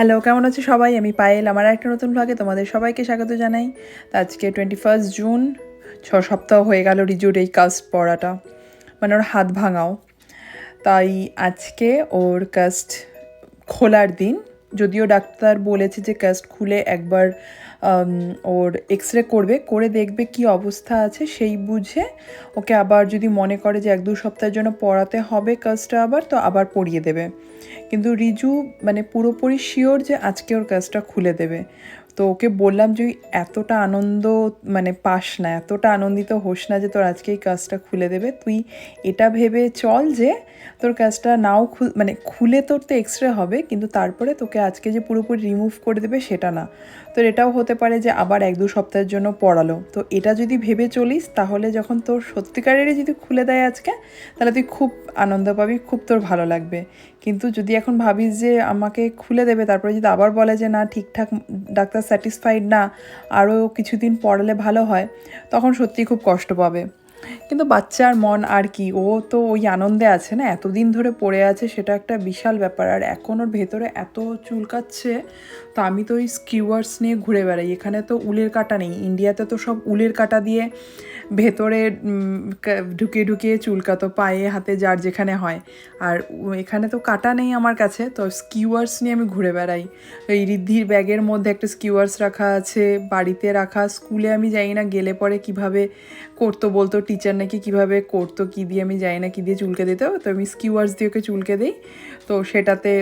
Hello কেমন আছে সবাই? আমি পায়েল, আমার একটা নতুন ভাগে তোমাদের সবাইকে স্বাগত জানাই। তো আজকে টোয়েন্টি ফার্স্ট জুন ছ সপ্তাহ হয়ে গেল রিজুর এই কাস্ট পড়াটা। মানে ওর হাত ভাঙাও। তাই আজকে ওর কাস্ট খোলার দিন। যদিও ডাক্তার বলেছে যে কাস্ট খুলে একবার ওর এক্স রে করবে, করে দেখবে কি অবস্থা আছে, সেই বুঝে ওকে আবার যদি মনে করে যে এক দু সপ্তাহের জন্য পড়াতে হবে কাজটা আবার, তো আবার পড়িয়ে দেবে। কিন্তু রিজু মানে পুরোপুরি শিওর যে আজকে ওর কাজটা খুলে দেবে। তো ওকে বললাম যে এতটা আনন্দ মানে পাস না, এতটা আনন্দিত হোস না যে তোর আজকে এই কাজটা খুলে দেবে। তুই এটা ভেবে চল যে, তোর কাজটা নাও খুল মানে খুলে তোর তো এক্স রে হবে, কিন্তু তারপরে তোকে আজকে যে পুরোপুরি রিমুভ করে দেবে সেটা না। তোর এটাও হতে পারে যে আবার এক দু সপ্তাহের জন্য পড়ালো। তো এটা যদি ভেবে চলিস, তাহলে যখন তোর সত্যিকারেরই যদি খুলে দেয় আজকে, তাহলে তুই খুব আনন্দ পাবি, খুব তোর ভালো লাগবে। কিন্তু যদি এখন ভাবিস যে আমাকে খুলে দেবে, তারপরে যদি আবার বলে যে, না, ঠিকঠাক ডাক্তার স্যাটিসফাইড না আরও কিছুদিন পড়ালে ভালো হয় তখন সত্যিই খুব কষ্ট পাবে। কিন্তু বাচ্চার মন আর কি? ও তো ওই আনন্দে আছে না? এতদিন ধরে পড়ে আছে, সেটা একটা বিশাল ব্যাপার। আর এখন ওর ভেতরে এত চুলকাচ্ছে, তো আমি তো ওই স্কিওয়ার্স নিয়ে ঘুরে বেড়াই। এখানে তো উলের কাটা নেই। ইন্ডিয়াতে তো সব উলের কাটা দিয়ে ভেতরে ঢুকিয়ে ঢুকিয়ে চুলকাতো, পায়ে, হাতে, যার যেখানে হয়। আর এখানে তো কাটা নেই আমার কাছে, তো স্কিওয়ার্স নিয়ে আমি ঘুরে বেড়াই। এই রিদ্ধির ব্যাগের মধ্যে একটা স্কিওয়ার্স রাখা আছে, বাড়িতে রাখা, স্কুলে আমি জানি না গেলে পরে কীভাবে করতো বলতো টিচার নাকি কীভাবে করতো, কী দিয়ে আমি জানি না, কী দিয়ে চুলকে দিতে তো আমি স্কিওয়ার্স দিয়ে ওকে চুলকে দিই। তো সেটাতে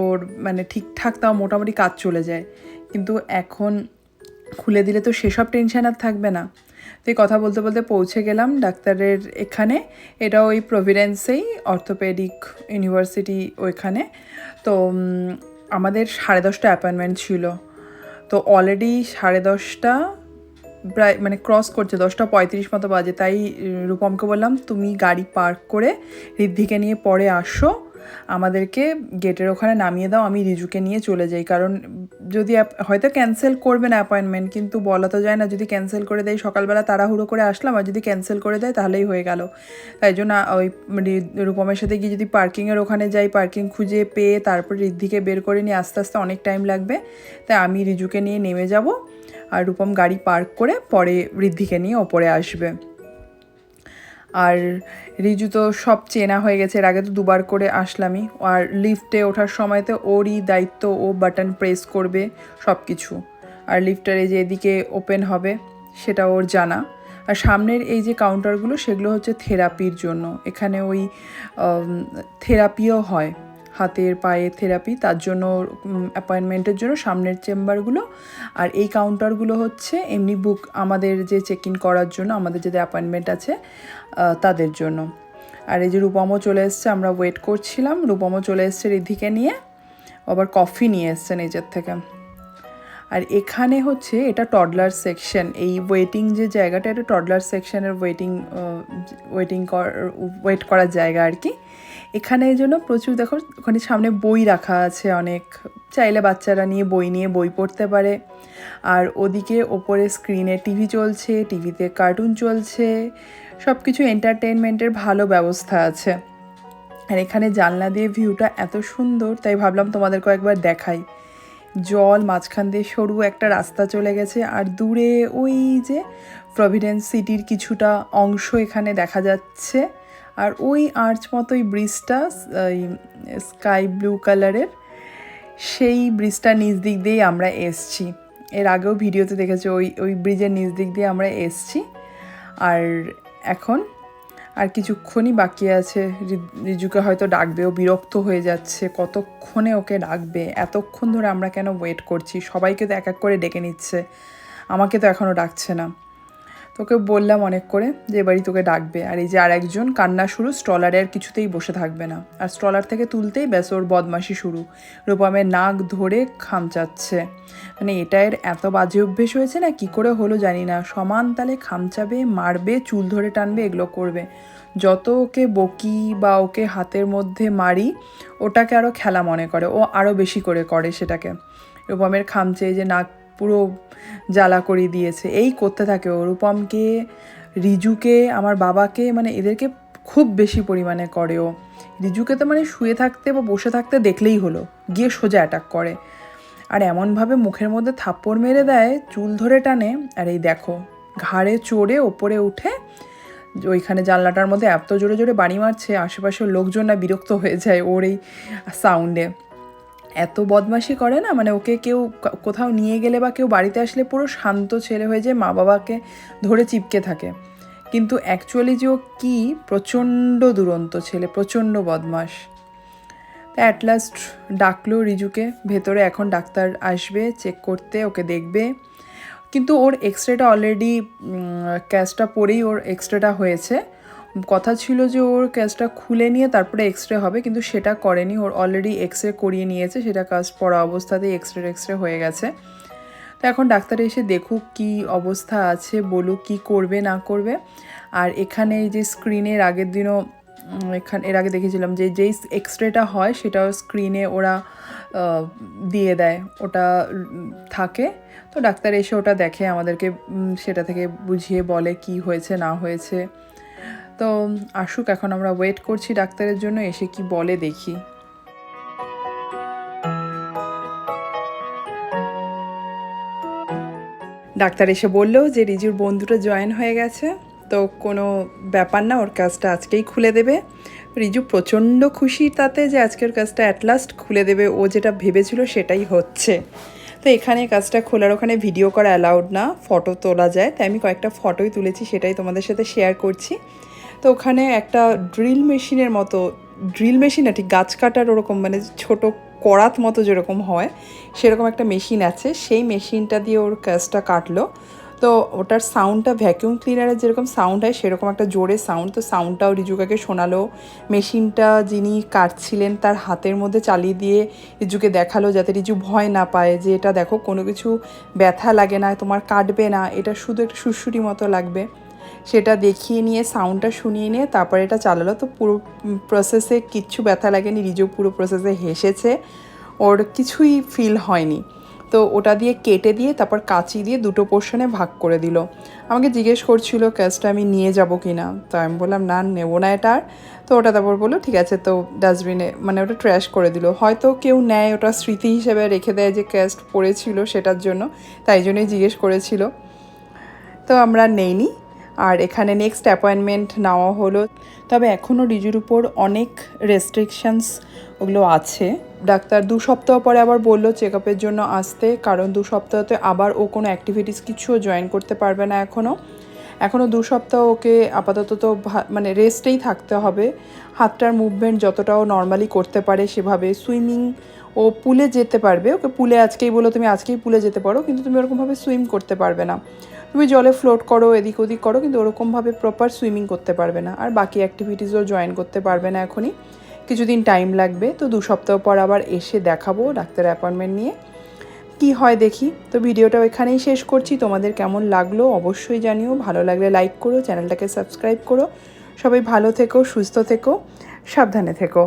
ওর মানে ঠিকঠাক তাও মোটামুটি কাজ চলে যায়। কিন্তু এখন খুলে দিলে তো সেসব টেনশন আর থাকবে না। তো এই কথা বলতে বলতে পৌঁছে গেলাম ডাক্তারের এখানে। এটা ওই প্রভিডেন্সেই অর্থোপেডিক ইউনিভার্সিটি ওইখানে। তো আমাদের সাড়ে দশটা অ্যাপয়েন্টমেন্ট ছিল। তো অলরেডি সাড়ে দশটা প্রায় মানে ক্রস করছে, দশটা পঁয়ত্রিশ মতো বাজে। তাই, রূপমকে বললাম, তুমি গাড়ি পার্ক করে ঋদ্ধিকে নিয়ে পরে আসো। আমাদেরকে গেটের ওখানে নামিয়ে দাও, আমি রিজুকে নিয়ে চলে যাই। কারণ যদি হয়তো ক্যান্সেল করবে না অ্যাপয়েন্টমেন্ট কিন্তু বলা তো যায় না, যদি ক্যান্সেল করে দেয়, সকালবেলা তাড়াহুড়ো করে আসলাম আর যদি ক্যান্সেল করে দেয়, তাহলেই হয়ে গেল। তাই জন্য ওই রূপমের সাথে গিয়ে যদি পার্কিংয়ের ওখানে যাই পার্কিং খুঁজে পেয়ে তারপর রিদ্ধিকে বের করে নিয়ে আস্তে আস্তে অনেক টাইম লাগবে। তাই আমি রিজুকে নিয়ে নেমে যাব আর রূপম গাড়ি পার্ক করে পরে ঋদ্ধিকে নিয়ে ওপরে আসবে। আর রিজু তো সব চেনা হয়ে গেছে। এর আগে তো দুবার করে আসলামই। আর লিফটে ওঠার সময়তে ওরই দায়িত্ব ও বাটন প্রেস করবে সব কিছু আর লিফটার যে এদিকে ওপেন হবে, সেটা ওর জানা। আর সামনের এই যে কাউন্টারগুলো সেগুলো হচ্ছে থেরাপির জন্য। এখানে ওই থেরাপিও হয়। হাতের পায়ে থেরাপি, তার জন্য অ্যাপয়েন্টমেন্টের জন্য সামনের চেম্বারগুলো। আর এই কাউন্টারগুলো হচ্ছে এমনি বুক আমাদের যে চেক ইন করার জন্য, আমাদের যাদের অ্যাপয়েন্টমেন্ট আছে তাদের জন্য। আর এই যে রূপমও চলে এসছে, আমরা ওয়েট করছিলাম। রূপমও চলে এসছে রিদ্ধিকে নিয়ে। আবার কফি নিয়ে এসছে নিজের থেকে। আর এখানে হচ্ছে এটা টডলার সেকশন এই ওয়েটিং যে জায়গাটা, এটা টডলার সেকশনের ওয়েটিং ওয়েটিং ওয়েট করার জায়গা আর কি। এখানে এই জন্য প্রচুর, দেখো, ওখানে সামনে বই রাখা আছে অনেক। চাইলে বাচ্চারা নিয়ে বই নিয়ে বই পড়তে পারে। আর ওদিকে ওপরে স্ক্রিনে টিভি চলছে টিভিতে কার্টুন চলছে। সব কিছু এন্টারটেনমেন্টের ভালো ব্যবস্থা আছে। আর এখানে জানলা দিয়ে ভিউটা এত সুন্দর, তাই ভাবলাম তোমাদেরকে একবার দেখাই। জল মাঝখান দিয়ে সরু একটা রাস্তা চলে গেছে। আর দূরে ওই যে প্রভিডেন্স সিটির কিছুটা অংশ এখানে দেখা যাচ্ছে। আর ওই আর্চ মতোই ব্রিজটা, ওই স্কাই ব্লু কালারের সেই ব্রিজটা নিচ দিক দিয়েই আমরা এসছি। এর আগেও ভিডিওতে দেখেছি, ওই ওই ব্রিজের নিচ দিক দিয়ে আমরা এসছি। আর এখন আর কিছুক্ষণই বাকি আছে। রিজুকে হয়তো ডাকবে, ও বিরক্ত হয়ে যাচ্ছে। কতক্ষণে ওকে ডাকবে? এতক্ষণ ধরে আমরা কেন ওয়েট করছি? সবাইকে তো এক এক করে ডেকে নিচ্ছে। আমাকে তো এখনও ডাকছে না। তোকে বললাম অনেক করে যে এবারই তোকে ডাকবে। আর এই যে আর একজন কান্না শুরু স্ট্রলারে আর কিছুতেই বসে থাকবে না। আর স্ট্রলার থেকে তুলতেই ব্যাস ওর বদমাশি শুরু। রূপমের নাক ধরে খামচাচ্ছে। মানে এটা এর এত বাজে অভ্যেস হয়েছে না, কি করে হলো জানি না। সমান তালে খামচাবে, মারবে, চুল ধরে টানবে, এগুলো করবে। যত ওকে বকি বা ওকে হাতের মধ্যে মারি, ওটাকে আরও খেলা মনে করে। ও আরও বেশি করে করে সেটাকে। রূপমের খামচে যে নাক পুরো জ্বালা করিয়ে দিয়েছে। এই করতে থাকে ও। রূপমকে, রিজুকে, আমার বাবাকে মানে এদেরকে খুব বেশি পরিমাণে করে ও। রিজুকে তো মানে শুয়ে থাকতে বা বসে থাকতে দেখলেই হলো। গিয়ে সোজা অ্যাটাক করে। আর এমনভাবে মুখের মধ্যে থাপ্পড় মেরে দেয়, চুল ধরে টানে। আর এই দেখো, ঘাড়ে চড়ে ওপরে উঠে ওইখানে জানলাটার মধ্যে এত জোরে জোরে বাড়ি মারছে, আশেপাশের লোকজন না বিরক্ত হয়ে যায় ওর এই সাউন্ডে এত বদমাশি করে না? মানে ওকে কেউ কোথাও নিয়ে গেলে বা কেউ বাড়িতে আসলে পুরো শান্ত ছেলে হয়ে যায় মা বাবাকে ধরে চিপকে থাকে। কিন্তু অ্যাকচুয়ালি যে ও কী প্রচণ্ড দুরন্ত ছেলে, প্রচণ্ড বদমাস তা অ্যাট লাস্ট ডাকলো রিজুকে, ভেতরে এখন ডাক্তার আসবে চেক করতে, ওকে দেখবে। কিন্তু ওর এক্সরেটা অলরেডি ক্যাশটা পরেই ওর এক্সরেটা হয়েছে। কথা ছিল যে ওর ক্যাশটা খুলে নিয়ে তারপরে এক্সরে হবে, কিন্তু সেটা করেনি। ওর অলরেডি এক্সরে করিয়ে নিয়েছে, সেটা কাজ পড়া অবস্থাতেই এক্স এক্সরে এক্সরে হয়ে গেছে। তো এখন ডাক্তার এসে দেখুক কি অবস্থা আছে, বলুক কি করবে, না করবে। আর এখানে যে স্ক্রিনের আগের দিনও এখানে, এর আগে দেখেছিলাম যে যেই এক্স রেটা হয়, সেটাও স্ক্রিনে ওরা দিয়ে দেয়। ওটা থাকে। তো ডাক্তার এসে ওটা দেখে, আমাদেরকে সেটা থেকে বুঝিয়ে বলে কি হয়েছে, না হয়েছে। তো আসুক, এখন আমরা ওয়েট করছি ডাক্তারের জন্য, এসে কি বলে দেখি। ডাক্তার এসে বলল যে, রিজুর বন্ধুটা জয়েন হয়ে গেছে, তো কোনো ব্যাপার না, ওর কাজটা আজকেই খুলে দেবে। রিজু প্রচণ্ড খুশি তাতে যে আজকের কাজটা অ্যাট লাস্ট খুলে দেবে, ও যেটা ভেবেছিল সেটাই হচ্ছে। তো এখানে কাজটা খোলার, ওখানে ভিডিও করা অ্যালাউড না ফটো তোলা যায়, তাই আমি কয়েকটা ফটোই তুলেছি, সেটাই তোমাদের সাথে শেয়ার করছি। তো ওখানে একটা ড্রিল মেশিনের মতো, ড্রিল মেশিন না, ঠিক গাছ কাটার ওরকম মানে ছোট করাত মতো যেরকম হয়, সেরকম একটা মেশিন আছে। সেই মেশিনটা দিয়ে ওর কাজটা কাটলো। তো ওটার সাউন্ডটা ভ্যাকিউম ক্লিনারের যেরকম সাউন্ড হয়, সেরকম একটা জোরে সাউন্ড। তো সাউন্ডটাও রিজুকাকে শোনালো। মেশিনটা যিনি কাটছিলেন, তার হাতের মধ্যে চালিয়ে দিয়ে রিজুকে দেখাল যাতে রিজু ভয় না পায় যে, এটা দেখো, কোনো কিছু ব্যথা লাগে না, তোমার কাটবে না, এটা শুধু একটা সুরসুরি মতো লাগবে। সেটা দেখিয়ে নিয়ে সাউন্ডটা শুনিয়ে নিয়ে তারপরে এটা চালালো। তো পুরো প্রসেসে কিচ্ছু ব্যথা লাগেনি, রিজু পুরো প্রসেসে হেসেছে। ওর কিছুই ফিল হয়নি। তো ওটা দিয়ে কেটে দিয়ে, তারপর কাঁচি দিয়ে দুটো পোর্শনে ভাগ করে দিল। আমাকে জিজ্ঞেস করছিল ক্যাশটা আমি নিয়ে যাব কি না তো আমি বললাম, না, নেব না এটা আর। তো ওটা তারপর বলল, ঠিক আছে। তো ডাস্টবিনে মানে ওটা ট্র্যাশ করে দিল। হয়তো কেউ নেয়, ওটা স্মৃতি হিসেবে রেখে দেয় যে ক্যাস্ট পড়েছিল সেটার জন্য, তাই জন্যই জিজ্ঞেস করেছিল। তো আমরা নেইনি। আর এখানে নেক্সট অ্যাপয়েন্টমেন্ট নেওয়া হলো। তবে এখনও রিজুর উপর অনেক রেস্ট্রিকশানস ওগুলো আছে। ডাক্তার দু সপ্তাহ পরে আবার বলল চেক আপের জন্য আসতে, কারণ দু সপ্তাহতে আবার ও কোনো অ্যাক্টিভিটিস কিছুও জয়েন করতে পারবে না এখনও এখনও দু সপ্তাহ ওকে আপাতত তো মানে রেস্টেই থাকতে হবে। হাতটার মুভমেন্ট যতটাও নর্মালি করতে পারে সেভাবে। সুইমিং ও পুলে যেতে পারবে। ওকে পুলে আজকেই বলো তুমি আজকেই পুলে যেতে পারো, কিন্তু তুমি ওরকমভাবে সুইম করতে পারবে না। তুমি জলে ফ্লোট করো, এদিক ওদিক করো, কিন্তু ওরকমভাবে প্রপার সুইমিং করতে পারবে না। আর বাকি অ্যাক্টিভিটিসও জয়েন করতে পারবে না এখনই। কিছুদিন টাইম লাগবে, তো দু সপ্তাহ পর আবার এসে দেখাবো ডাক্তার অ্যাপয়েন্টমেন্ট নিয়ে। কি হয় দেখি, তো ভিডিওটা এখানেই শেষ করছি। তোমাদের কেমন লাগল অবশ্যই জানিও। ভালো লাগলে লাইক করো, চ্যানেলটাকে সাবস্ক্রাইব করো। সবাই ভালো থেকো, সুস্থ থেকো, সাবধানে থেকো।